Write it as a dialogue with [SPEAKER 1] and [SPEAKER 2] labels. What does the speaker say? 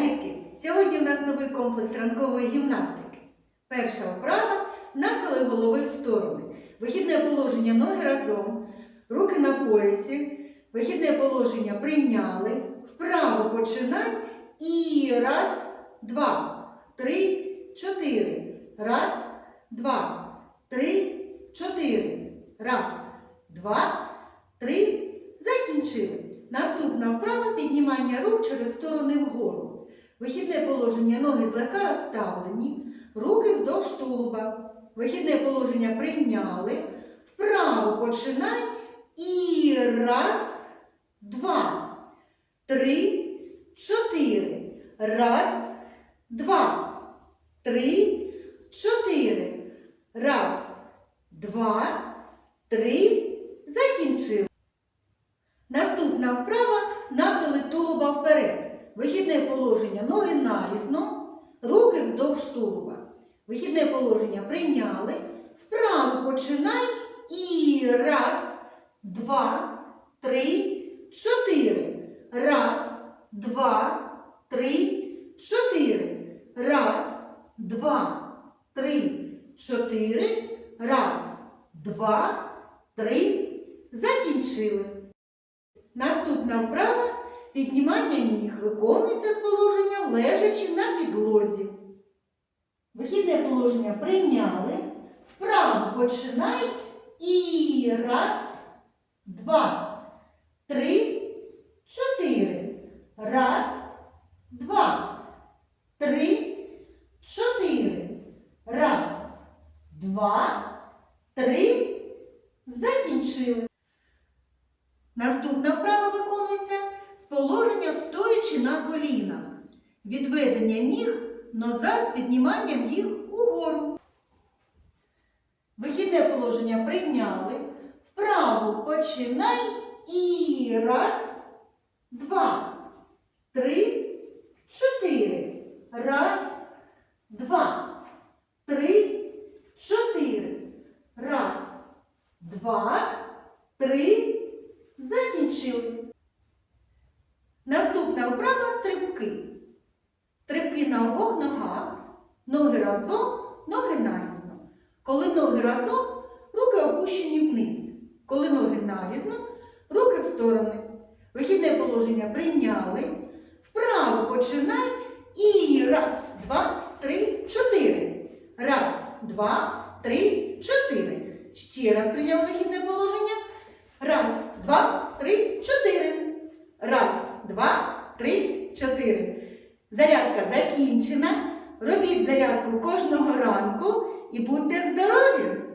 [SPEAKER 1] дітки! Сьогодні у нас новий комплекс ранкової гімнастики. Перша вправа нахили голови в сторони. Вихідне положення ноги разом, руки на поясі. Вихідне положення прийняли. Вправо починай. І раз, два, три, чотири. Раз, два, три, чотири. Раз, два, три. Закінчили. Наступна вправа піднімання рук через сторони вгору. Вихідне положення ноги злегка розставлені, руки вздовж тулуба. Вихідне положення прийняли. Вправо починай. І раз, два, три, чотири. Раз, два, три, чотири. Раз, два, три. Закінчили. Наступна вправа нахили тулуба вперед. Вихідне положення ноги нарізно, руки вздовж тулуба. Вихідне положення прийняли. Вправо починай. І раз, два, три, чотири. Раз, два, три, чотири. Раз, два, три, чотири. Раз, два, три. Закінчили. Наступна вправа піднімання ніг виконується з положенням лежачи на підлозі. Вихідне положення прийняли. Вправо починай. І раз, два, три, чотири. Раз, два, три, чотири. Раз, два, три. Закінчили. Наступна вправа положення стоячи на колінах. Відведення ніг назад з підніманням їх угору. Вихідне положення прийняли. Вправо починай. І раз, два, три, чотири. Раз, два, три, чотири. Раз, два, три. Закінчили. Наступна вправа стрибки. Стрибки на обох ногах, ноги разом, ноги нарізно. Коли ноги разом, руки опущені вниз. Коли ноги нарізно, руки в сторони. Вихідне положення прийняли. Вправо починай. І раз, два, три, чотири. Раз, два, три, чотири. Ще раз прийняли вихідне положення. Раз, два, Зарядка закінчена. Робіть зарядку кожного ранку і будьте здорові!